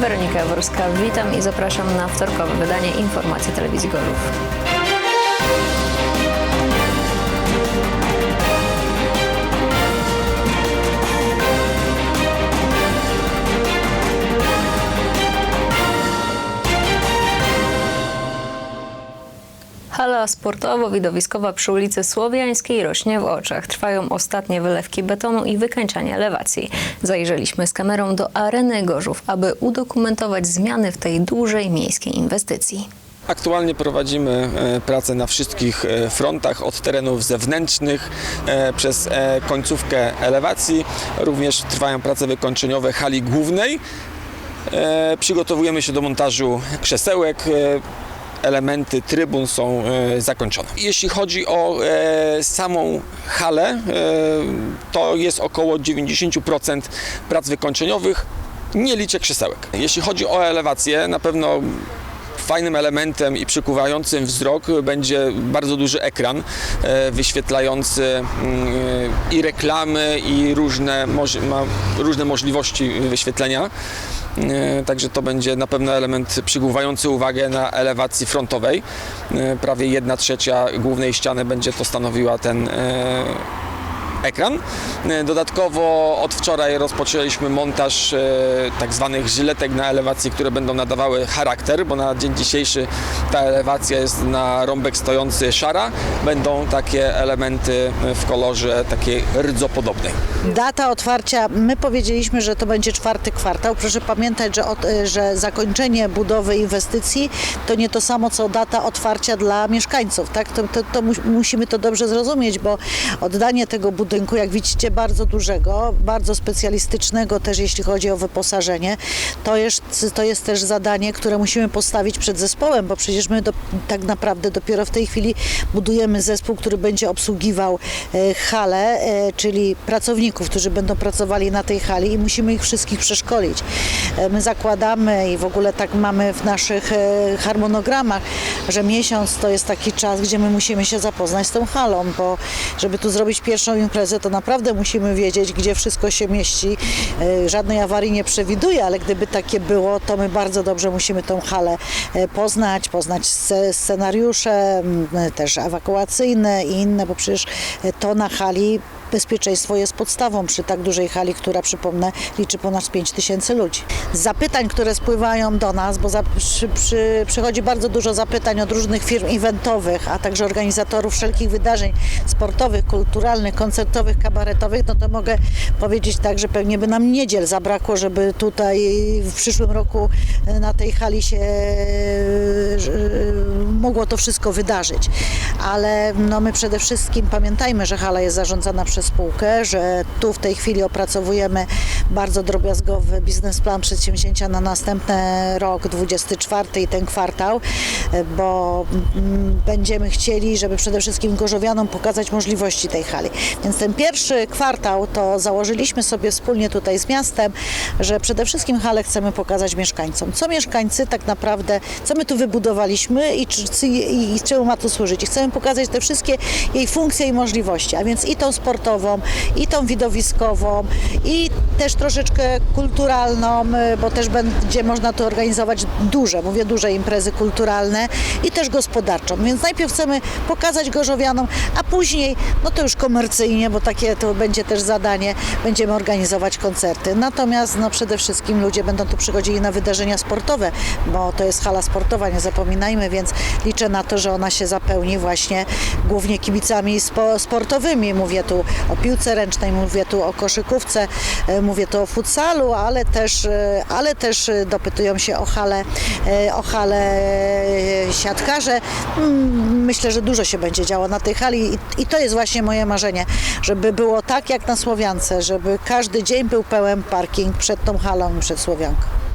Weronika Jaworska, witam i zapraszam na wtorkowe wydanie informacji telewizji Gorzów. Hala sportowo-widowiskowa przy ulicy Słowiańskiej rośnie w oczach. Trwają ostatnie wylewki betonu i wykańczanie elewacji. Zajrzeliśmy z kamerą do areny Gorzów, aby udokumentować zmiany w tej dużej miejskiej inwestycji. Aktualnie prowadzimy e, pracę na wszystkich e, frontach, od terenów zewnętrznych e, przez końcówkę elewacji. Również trwają prace wykończeniowe hali głównej. Przygotowujemy się do montażu krzesełek. Elementy trybun są e, zakończone. Jeśli chodzi o e, samą halę, e, to jest około 90% prac wykończeniowych. Nie liczę krzesełek. Jeśli chodzi o elewację, na pewno Fajnym elementem i przykuwającym wzrok będzie bardzo duży ekran wyświetlający mm, i reklamy, i różne, różne możliwości wyświetlenia. E, Także to będzie na pewno element przykuwający uwagę na elewacji frontowej. E, Prawie 1 trzecia głównej ściany będzie to stanowiła ten e, ekran. E, Dodatkowo od wczoraj rozpoczęliśmy montaż e, tak zwanych żyletek na elewacji, które będą nadawały charakter, bo na dzień dzisiejszy ta elewacja jest na rąbek stojący szara. Będą takie elementy w kolorze takiej rdzopodobnej. Data otwarcia, my powiedzieliśmy, że to będzie czwarty kwartał. Proszę pamiętać, że, od, że zakończenie budowy inwestycji to nie to samo, co data otwarcia dla mieszkańców. Tak? To, to, to mu, musimy to dobrze zrozumieć, bo oddanie tego budynku, jak widzicie, bardzo dużego, bardzo specjalistycznego też jeśli chodzi o wyposażenie, to jest, to jest też zadanie, które musimy postawić przed zespołem, bo przecież my do, tak naprawdę dopiero w tej chwili budujemy zespół, który będzie obsługiwał e, halę, e, czyli pracowników, którzy będą pracowali na tej hali i musimy ich wszystkich przeszkolić. E, My zakładamy i w ogóle tak mamy w naszych e, harmonogramach, że miesiąc to jest taki czas, gdzie my musimy się zapoznać z tą halą, bo żeby tu zrobić pierwszą imprezę, to naprawdę musimy wiedzieć, gdzie wszystko się mieści. E, Żadnej awarii nie przewiduję, ale gdyby takie było, to my bardzo dobrze musimy tą halę e, poznać, poznać sce- scenariusze, też ewakuacyjne i inne, bo przecież e, to na hali bezpieczeństwo jest podstawą przy tak dużej hali, która przypomnę liczy ponad 5 tysięcy ludzi. Zapytań, które spływają do nas, bo za, przy, przy, przychodzi bardzo dużo zapytań od różnych firm eventowych, a także organizatorów wszelkich wydarzeń sportowych, kulturalnych, koncertowych, kabaretowych, no to mogę powiedzieć tak, że pewnie by nam niedziel zabrakło, żeby tutaj w przyszłym roku na tej hali się e, mogło to wszystko wydarzyć. Ale no my przede wszystkim pamiętajmy, że hala jest zarządzana przez spółkę, że tu w tej chwili opracowujemy bardzo drobiazgowy biznesplan przedsięwzięcia na następny rok, 24 i ten kwartał, bo mm, będziemy chcieli, żeby przede wszystkim Gorzowianom pokazać możliwości tej hali. Więc ten pierwszy kwartał to założyliśmy sobie wspólnie tutaj z miastem, że przede wszystkim halę chcemy pokazać mieszkańcom. Co mieszkańcy tak naprawdę, co my tu wybudowaliśmy i, czy, i, i czemu ma to służyć. I chcemy pokazać te wszystkie jej funkcje i możliwości, a więc i tą sportową, i tą widowiskową, i też troszeczkę kulturalną, y, bo też będzie można tu organizować duże, mówię duże imprezy kulturalne i też gospodarczą. Więc najpierw chcemy pokazać Gorzowianom, a później, no to już komercyjnie, bo takie to będzie też zadanie, będziemy organizować koncerty. Natomiast no przede wszystkim ludzie będą tu przychodzili na wydarzenia sportowe, bo to jest hala sportowa, nie zapominajmy, więc liczę na to, że ona się zapełni właśnie głównie kibicami spo, sportowymi. Mówię tu o piłce ręcznej, mówię tu o koszykówce, e, mówię tu o futsalu, ale też, e, ale też dopytują się o halę, e, o halę e, siatkarze. Mm, Myślę, że dużo się będzie działo na tej hali i, i to jest właśnie moje marzenie, żeby było tak jak na Słowiance, żeby każdy dzień był pełen parking przed tą halą i przed Słowianką.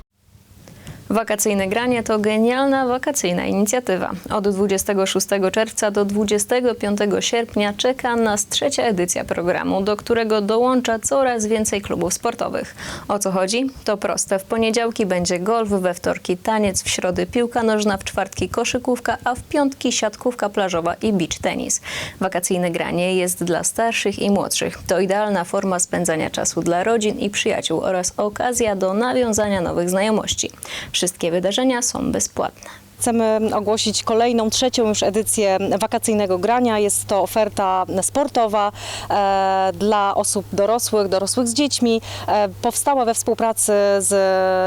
Wakacyjne granie to genialna wakacyjna inicjatywa. Od 26 czerwca do 25 sierpnia czeka nas trzecia edycja programu, do którego dołącza coraz więcej klubów sportowych. O co chodzi? To proste. W poniedziałki będzie golf, we wtorki taniec, w środy piłka nożna, w czwartki koszykówka, a w piątki siatkówka plażowa i beach tenis. Wakacyjne granie jest dla starszych i młodszych. To idealna forma spędzania czasu dla rodzin i przyjaciół oraz okazja do nawiązania nowych znajomości. Wszystkie wydarzenia są bezpłatne. Chcemy ogłosić kolejną, trzecią już edycję wakacyjnego grania. Jest to oferta sportowa e, dla osób dorosłych, dorosłych z dziećmi. E, powstała we współpracy z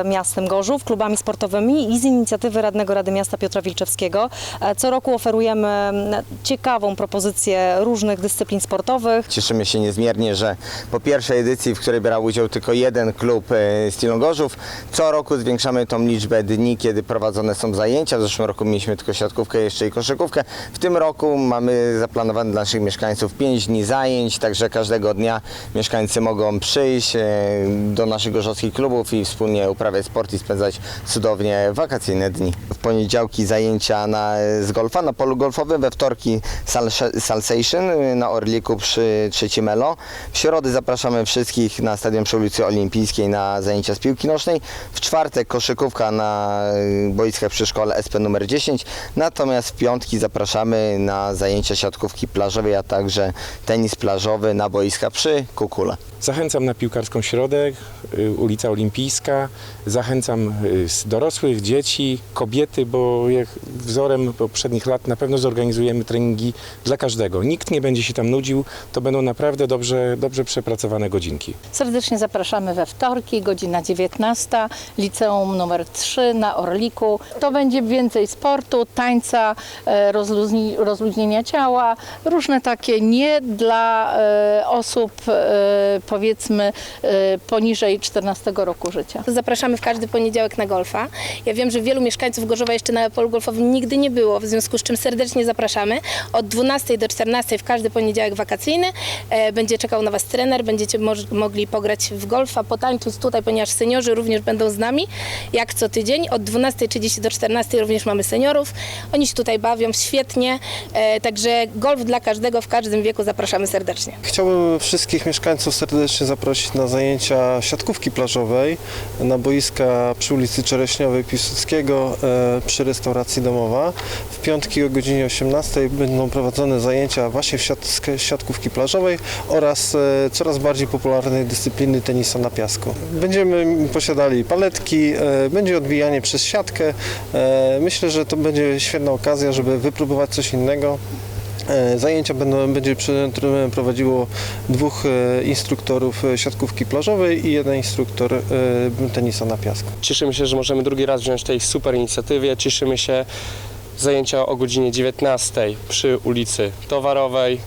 miastem Gorzów, klubami sportowymi i z inicjatywy radnego Rady Miasta Piotra Wilczewskiego. E, co roku oferujemy ciekawą propozycję różnych dyscyplin sportowych. Cieszymy się niezmiernie, że po pierwszej edycji, w której brał udział tylko jeden klub e, z Gorzów, co roku zwiększamy tą liczbę dni, kiedy prowadzone są zajęcia. W zeszłym roku mieliśmy tylko siatkówkę jeszcze i koszykówkę. W tym roku mamy zaplanowane dla naszych mieszkańców 5 dni zajęć, także każdego dnia mieszkańcy mogą przyjść e, do naszych gorzowskich klubów i wspólnie uprawiać sport i spędzać cudownie wakacyjne dni. W poniedziałki zajęcia na, z golfa na polu golfowym, we wtorki salsa- salsation y, na Orliku przy trzecim Elo. W środy zapraszamy wszystkich na stadion przy ulicy Olimpijskiej na zajęcia z piłki nożnej. W czwartek koszykówka na y, boiskach przy szkole SP numer 10. Natomiast w piątki zapraszamy na zajęcia siatkówki plażowej, a także tenis plażowy na boiska przy Kukule. Zachęcam na piłkarską środek, y, ulica Olimpijska. Zachęcam y, z dorosłych, dzieci, kobiety, bo jak wzorem poprzednich lat na pewno zorganizujemy treningi dla każdego. Nikt nie będzie się tam nudził, to będą naprawdę dobrze, dobrze przepracowane godzinki. Serdecznie zapraszamy we wtorki, godzina 19, liceum numer 3 na Orliku. To będzie więcej sportu, tańca, e, rozluźni, rozluźnienia ciała, różne takie nie dla e, osób e, powiedzmy poniżej 14 roku życia. Zapraszamy w każdy poniedziałek na golfa. Ja wiem, że wielu mieszkańców Gorzowa jeszcze na polu golfowym nigdy nie było, w związku z czym serdecznie zapraszamy. Od 12 do 14 w każdy poniedziałek wakacyjny będzie czekał na Was trener, będziecie mogli pograć w golfa, potańczyć tutaj, ponieważ seniorzy również będą z nami, jak co tydzień. Od 12.30 do 14 również mamy seniorów. Oni się tutaj bawią świetnie, e, także golf dla każdego w każdym wieku zapraszamy serdecznie. Chciałbym wszystkich mieszkańców serdecznie zaprosić na zajęcia siatkówki plażowej na boiska przy ulicy Czereśniowej Piłsudskiego e, przy restauracji domowa. W piątki o godzinie 18 będą prowadzone zajęcia właśnie w siat- siatkówki plażowej oraz e, coraz bardziej popularnej dyscypliny tenisa na piasku. Będziemy posiadali paletki, będzie odbijanie przez siatkę. Myślę, że to będzie świetna okazja, żeby wypróbować coś innego. E, Zajęcia będą, będzie prowadziło dwóch e, instruktorów e, siatkówki plażowej i jeden instruktor tenisa na piasku. Cieszymy się, że możemy drugi raz wziąć tej super inicjatywie. Cieszymy się zajęcia o godzinie 19 przy ulicy Towarowej.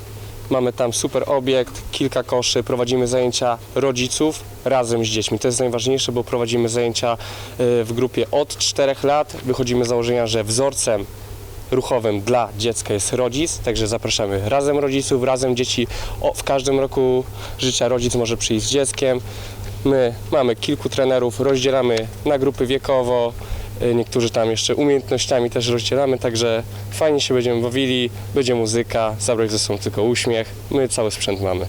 Mamy tam super obiekt, kilka koszy, prowadzimy zajęcia rodziców razem z dziećmi. To jest najważniejsze, bo prowadzimy zajęcia y, w grupie od 4 lat. Wychodzimy z założenia, że wzorcem ruchowym dla dziecka jest rodzic, także zapraszamy razem rodziców, razem dzieci. O, w każdym roku życia rodzic może przyjść z dzieckiem. My mamy kilku trenerów, rozdzielamy na grupy wiekowo, niektórzy tam jeszcze umiejętnościami też rozdzielamy, także fajnie się będziemy bawili, będzie muzyka, zabrać ze sobą tylko uśmiech, my cały sprzęt mamy.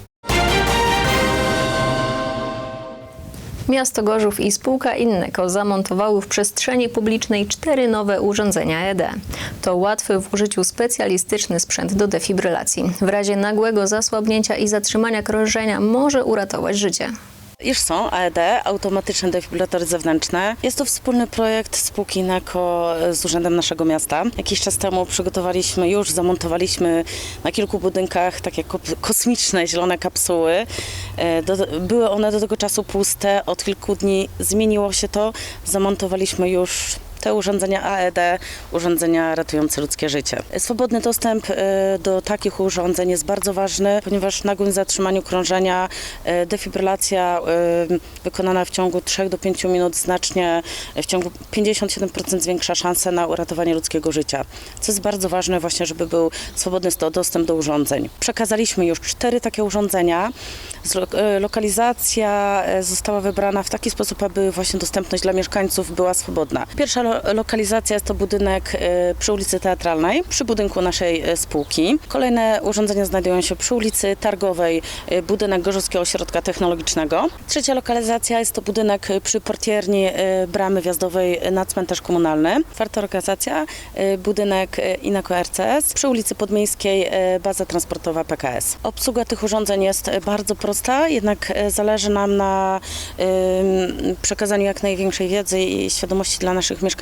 Miasto Gorzów i spółka Inneko zamontowały w przestrzeni publicznej cztery nowe urządzenia ED. To łatwy w użyciu specjalistyczny sprzęt do defibrylacji. W razie nagłego zasłabnięcia i zatrzymania krążenia może uratować życie. Już są AED, automatyczne defibrylatory zewnętrzne. Jest to wspólny projekt spółki NECO z Urzędem naszego miasta. Jakiś czas temu przygotowaliśmy, już zamontowaliśmy na kilku budynkach takie ko- kosmiczne, zielone kapsuły. E, były one do tego czasu puste, od kilku dni zmieniło się to. Zamontowaliśmy już te urządzenia AED, urządzenia ratujące ludzkie życie. Swobodny dostęp e, do takich urządzeń jest bardzo ważny, ponieważ nagłym zatrzymaniu krążenia e, defibrylacja e, wykonana w ciągu 3 do 5 minut znacznie, w ciągu 57% zwiększa szanse na uratowanie ludzkiego życia. Co jest bardzo ważne właśnie, żeby był swobodny dostęp do urządzeń. Przekazaliśmy już cztery takie urządzenia. Lokalizacja została wybrana w taki sposób, aby właśnie dostępność dla mieszkańców była swobodna. Pierwsza lokalizacja jest to budynek e, przy ulicy Teatralnej, przy budynku naszej e, spółki. Kolejne urządzenia znajdują się przy ulicy Targowej, e, budynek Gorzowskiego Ośrodka Technologicznego. Trzecia lokalizacja jest to budynek przy portierni bramy wjazdowej na cmentarz komunalny. Czwarta lokalizacja, budynek Inako RCS przy ulicy Podmiejskiej, baza transportowa PKS. Obsługa tych urządzeń jest bardzo prosta, jednak zależy nam na przekazaniu jak największej wiedzy i świadomości dla naszych mieszkańców.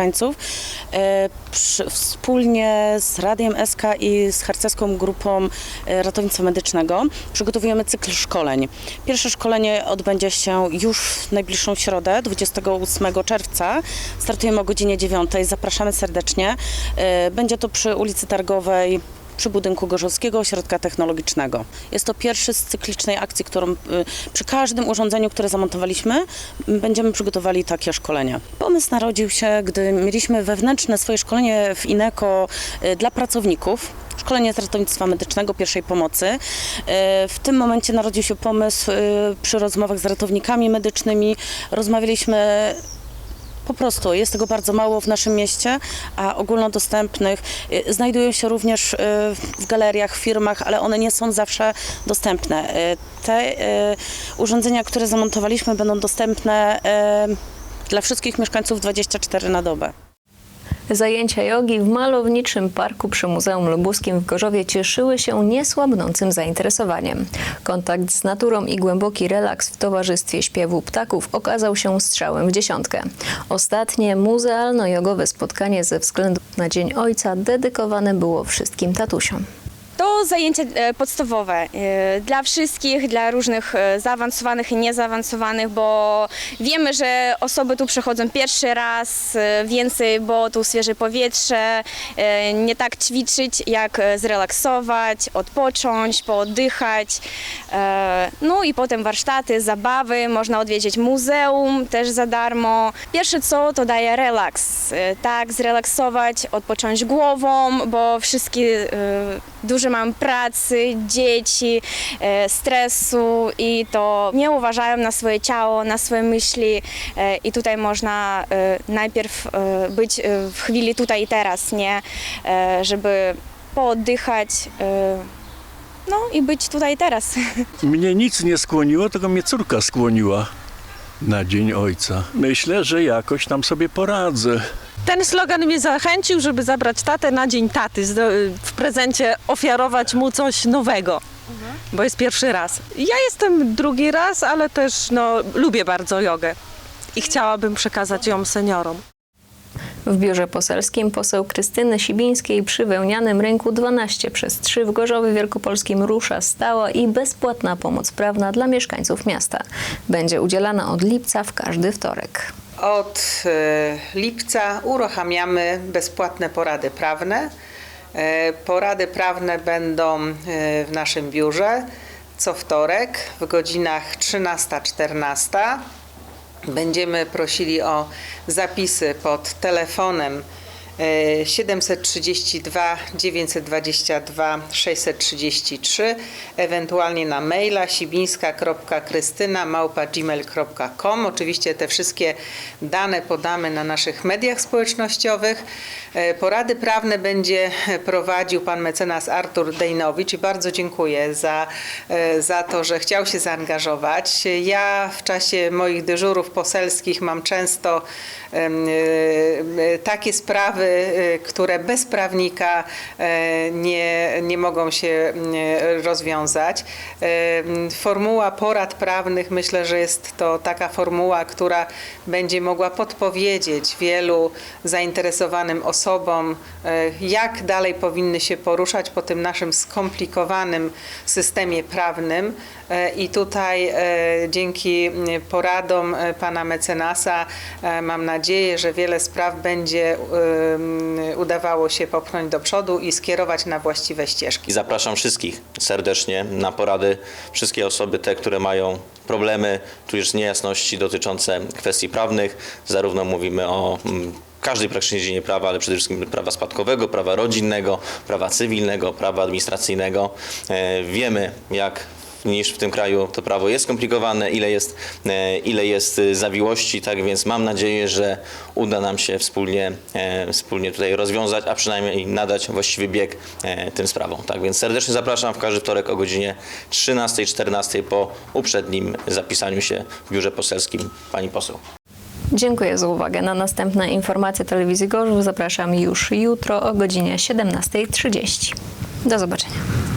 E, Przy, wspólnie z Radiem SK i z harcerską grupą e, ratownictwa medycznego przygotowujemy cykl szkoleń. Pierwsze szkolenie odbędzie się już w najbliższą środę, 28 czerwca. Startujemy o godzinie 9. Zapraszamy serdecznie. E, Będzie to przy ulicy Targowej przy budynku Gorzowskiego Ośrodka Technologicznego. Jest to pierwszy z cyklicznej akcji, którą y, przy każdym urządzeniu, które zamontowaliśmy, będziemy przygotowali takie szkolenia. Pomysł narodził się, gdy mieliśmy wewnętrzne swoje szkolenie w INECO y, dla pracowników. Szkolenie z ratownictwa medycznego, pierwszej pomocy. Y, W tym momencie narodził się pomysł przy rozmowach z ratownikami medycznymi. Rozmawialiśmy po prostu jest tego bardzo mało w naszym mieście, a ogólnodostępnych y, znajdują się również y, w galeriach, firmach, ale one nie są zawsze dostępne. Y, Te urządzenia, które zamontowaliśmy, będą dostępne dla wszystkich mieszkańców 24 na dobę. Zajęcia jogi w malowniczym parku przy Muzeum Lubuskim w Gorzowie cieszyły się niesłabnącym zainteresowaniem. Kontakt z naturą i głęboki relaks w towarzystwie śpiewu ptaków okazał się strzałem w dziesiątkę. Ostatnie muzealno-jogowe spotkanie ze względu na Dzień Ojca dedykowane było wszystkim tatusiom. To zajęcia e, podstawowe e, dla wszystkich, dla różnych e, zaawansowanych i niezaawansowanych, bo wiemy, że osoby tu przychodzą pierwszy raz, więcej, bo tu świeże powietrze, nie tak ćwiczyć, jak zrelaksować, odpocząć, pooddychać. No i potem warsztaty, zabawy, można odwiedzić muzeum też za darmo. Pierwsze co to daje relaks, tak, zrelaksować, odpocząć głową, bo wszystkie e, dużo pracy, dzieci, e, stresu i to nie uważają na swoje ciało, na swoje myśli e, i tutaj można e, najpierw być w chwili tutaj i teraz, nie, żeby pooddychać, no i być tutaj teraz. Mnie nic nie skłoniło, tylko mnie córka skłoniła na Dzień Ojca. Myślę, że jakoś tam sobie poradzę. Ten slogan mnie zachęcił, żeby zabrać tatę na dzień taty, w prezencie ofiarować mu coś nowego, bo jest pierwszy raz. Ja jestem drugi raz, ale też no, lubię bardzo jogę i chciałabym przekazać ją seniorom. W biurze poselskim poseł Krystyny Sibińskiej przy wełnianym rynku 12 przez 3 w Gorzowie Wielkopolskim rusza stała i bezpłatna pomoc prawna dla mieszkańców miasta. Będzie udzielana od lipca w każdy wtorek. Od e, lipca uruchamiamy bezpłatne porady prawne. E, Porady prawne będą e, w naszym biurze co wtorek w godzinach 13-14. Będziemy prosili o zapisy pod telefonem 732 922 633, ewentualnie na maila sibińska.krystyna.gmail.com. Oczywiście te wszystkie dane podamy na naszych mediach społecznościowych. E, Porady prawne będzie prowadził pan mecenas Artur Dejnowicz i bardzo dziękuję za, e, za to, że chciał się zaangażować. Ja w czasie moich dyżurów poselskich mam często e, takie sprawy które bez prawnika e, nie, nie mogą się rozwiązać. Formuła porad prawnych myślę, że jest to taka formuła, która będzie mogła podpowiedzieć wielu zainteresowanym osobom, jak dalej powinny się poruszać po tym naszym skomplikowanym systemie prawnym. E, I tutaj e, dzięki poradom e, pana mecenasa mam nadzieję, że wiele spraw będzie udawało się popchnąć do przodu i skierować na właściwe ścieżki. Zapraszam wszystkich serdecznie na porady. Wszystkie osoby te, które mają problemy, tudzież niejasności dotyczące kwestii prawnych. Zarówno mówimy o każdej praktycznie dziedzinie prawa, ale przede wszystkim prawa spadkowego, prawa rodzinnego, prawa cywilnego, prawa administracyjnego. Wiemy, jak niż w tym kraju to prawo jest skomplikowane, ile jest, e, ile jest e, zawiłości, tak więc mam nadzieję, że uda nam się wspólnie, e, wspólnie tutaj rozwiązać, a przynajmniej nadać właściwy bieg tym sprawom. Tak więc serdecznie zapraszam w każdy wtorek o godzinie 13-14 po uprzednim zapisaniu się w biurze poselskim pani poseł. Dziękuję za uwagę. Na następne informacje telewizji Gorzów zapraszam już jutro o godzinie 17.30. Do zobaczenia.